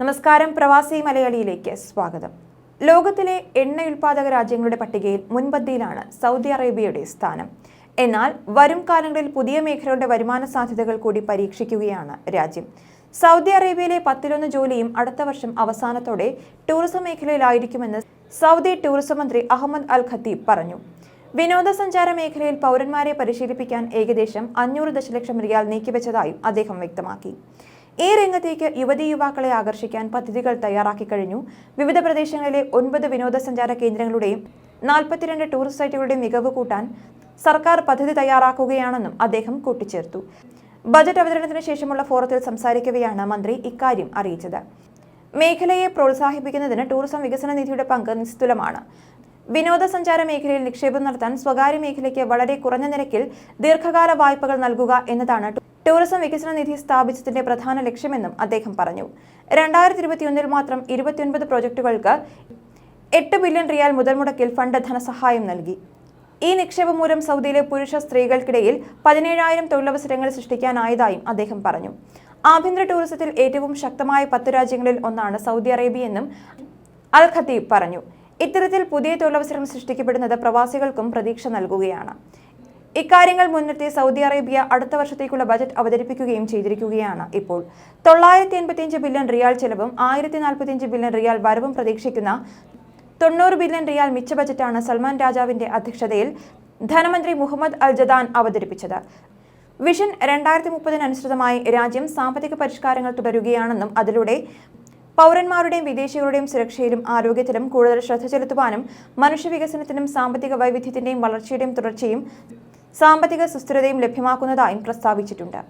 നമസ്കാരം പ്രവാസി മലയാളിയിലേക്ക് സ്വാഗതം. ലോകത്തിലെ എണ്ണ ഉൽപാദക രാജ്യങ്ങളുടെ പട്ടികയിൽ മുൻപന്തിയിലാണ് സൗദി അറേബ്യയുടെ സ്ഥാനം. എന്നാൽ വരും കാലങ്ങളിൽ പുതിയ മേഖലയുടെ വരുമാന സാധ്യതകൾ കൂടി പരീക്ഷിക്കുകയാണ് രാജ്യം. സൗദി അറേബ്യയിലെ പത്തിലൊന്ന് ജോലിയും അടുത്ത വർഷം അവസാനത്തോടെ ടൂറിസം മേഖലയിലായിരിക്കുമെന്ന് സൗദി ടൂറിസം മന്ത്രി അഹമ്മദ് അൽ ഖത്തീബ് പറഞ്ഞു. വിനോദസഞ്ചാര മേഖലയിൽ പൗരന്മാരെ പരിശീലിപ്പിക്കാൻ ഏകദേശം അഞ്ഞൂറ് ദശലക്ഷം റിയാൽ നീക്കിവെച്ചതായും അദ്ദേഹം വ്യക്തമാക്കി. ഈ രംഗത്തേക്ക് യുവതി യുവാക്കളെ ആകർഷിക്കാൻ പദ്ധതികൾ തയ്യാറാക്കി കഴിഞ്ഞു. വിവിധ പ്രദേശങ്ങളിലെ ഒൻപത് വിനോദസഞ്ചാര കേന്ദ്രങ്ങളുടെയും നാൽപ്പത്തിരണ്ട് ടൂറിസ്റ്റ് സൈറ്റുകളുടെയും മികവ് കൂട്ടാൻ സർക്കാർ പദ്ധതി തയ്യാറാക്കുകയാണെന്നും അദ്ദേഹം കൂട്ടിച്ചേർത്തു. ബജറ്റ് അവതരണത്തിന് ശേഷമുള്ള ഫോറത്തിൽ സംസാരിക്കവെയാണ് മന്ത്രി ഇക്കാര്യം അറിയിച്ചത്. മേഖലയെ പ്രോത്സാഹിപ്പിക്കുന്നതിന് ടൂറിസം വികസന നിധിയുടെ പങ്ക് നിസ്തുലമാണ്. വിനോദസഞ്ചാര മേഖലയിൽ നിക്ഷേപം നടത്താൻ സ്വകാര്യ മേഖലയ്ക്ക് വളരെ കുറഞ്ഞ നിരക്കിൽ ദീർഘകാല വായ്പകൾ നൽകുക എന്നതാണ് ടൂറിസം വികസന നിധി സ്ഥാപിച്ചതിന്റെ പ്രധാന ലക്ഷ്യമെന്നും അദ്ദേഹം പറഞ്ഞു. രണ്ടായിരത്തി ഇരുപത്തിയൊന്നിൽ മാത്രം ഇരുപത്തിയൊൻപത് പ്രോജക്റ്റുകൾക്ക് എട്ട് ബില്യൺ റിയാൽ മുതൽ മുടക്കിൽ ഫണ്ട് ധനസഹായം നൽകി. ഈ നിക്ഷേപം മൂലം സൗദിയിലെ പുരുഷ സ്ത്രീകൾക്കിടയിൽ പതിനേഴായിരം തൊഴിലവസരങ്ങൾ സൃഷ്ടിക്കാനായതായും അദ്ദേഹം പറഞ്ഞു. ആഭ്യന്തര ടൂറിസത്തിൽ ഏറ്റവും ശക്തമായ പത്ത് രാജ്യങ്ങളിൽ ഒന്നാണ് സൗദി അറേബ്യയെന്നും അൽ ഖത്തീബ് പറഞ്ഞു. ഇത്തരത്തിൽ പുതിയ തൊഴിലവസരം സൃഷ്ടിക്കപ്പെടുന്നത് പ്രവാസികൾക്കും പ്രതീക്ഷ നൽകുകയാണ്. ഇക്കാര്യങ്ങൾ മുൻനിർത്തി സൗദി അറേബ്യ അടുത്ത വർഷത്തേക്കുള്ള ബജറ്റ് അവതരിപ്പിക്കുകയും ചെയ്തിരിക്കുകയാണ് ഇപ്പോൾ. തൊള്ളായിരത്തി എൺപത്തിയഞ്ച് ബില്യൺ റിയാൽ ചെലവും ആയിരത്തി നാൽപ്പത്തിയഞ്ച് ബില്യൺ റിയാൽ വരവും പ്രതീക്ഷിക്കുന്ന തൊണ്ണൂറ് ബില്യൺ റിയാൽ മിച്ച ബജറ്റാണ് സൽമാൻ രാജാവിന്റെ അധ്യക്ഷതയിൽ ധനമന്ത്രി മുഹമ്മദ് അൽ ജദാൻ അവതരിപ്പിച്ചത്. വിഷൻ രണ്ടായിരത്തി മുപ്പതിനനുസൃതമായി രാജ്യം സാമ്പത്തിക പരിഷ്കാരങ്ങൾ തുടരുകയാണെന്നും അതിലൂടെ പൗരന്മാരുടെയും വിദേശികളുടെയും സുരക്ഷയിലും ആരോഗ്യത്തിലും കൂടുതൽ ശ്രദ്ധ ചെലുത്തുവാനും മനുഷ്യവികസനത്തിനും സാമ്പത്തിക വൈവിധ്യത്തിന്റെയും വളർച്ചയുടെയും തുടർച്ചയും സാമ്പത്തിക സുസ്ഥിരതയും ലഭ്യമാക്കുന്നതായും പ്രസ്താവിച്ചിട്ടുണ്ട്.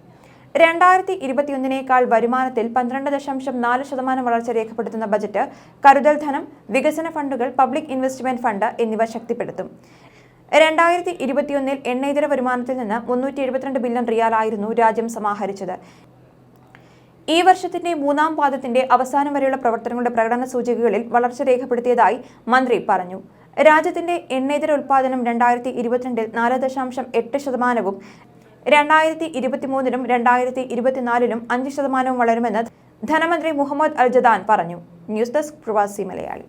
രണ്ടായിരത്തി ഇരുപത്തിയൊന്നിനേക്കാൾ വരുമാനത്തിൽ പന്ത്രണ്ട് ദശാംശം നാല് ശതമാനം വളർച്ച രേഖപ്പെടുത്തുന്ന ബജറ്റ് കരുതൽ ധനം വികസന ഫണ്ടുകൾ പബ്ലിക് ഇൻവെസ്റ്റ്മെന്റ് ഫണ്ട് എന്നിവ ശക്തിപ്പെടുത്തും. രണ്ടായിരത്തി ഇരുപത്തിയൊന്നിൽ എണ്ണയിതര വരുമാനത്തിൽ നിന്ന് മുന്നൂറ്റി എഴുപത്തിരണ്ട് ബില്യൺ റിയാലായിരുന്നു രാജ്യം സമാഹരിച്ചത്. ഈ വർഷത്തിന്റെ മൂന്നാം പാദത്തിന്റെ അവസാനം വരെയുള്ള പ്രവർത്തനങ്ങളുടെ പ്രകടന സൂചികകളിൽ വളർച്ച രേഖപ്പെടുത്തിയതായി മന്ത്രി പറഞ്ഞു. രാജ്യത്തിന്റെ എണ്ണേതര ഉൽപാദനം രണ്ടായിരത്തി ഇരുപത്തിരണ്ടിൽ നാല് ദശാംശം എട്ട് ശതമാനവും രണ്ടായിരത്തി ഇരുപത്തിമൂന്നിലും രണ്ടായിരത്തി ഇരുപത്തിനാലിലും അഞ്ച് ശതമാനവും വളരുമെന്ന് ധനമന്ത്രി മുഹമ്മദ് അൽ ജദാൻ പറഞ്ഞു. ന്യൂസ് ഡെസ്ക് പ്രവാസി മലയാളി.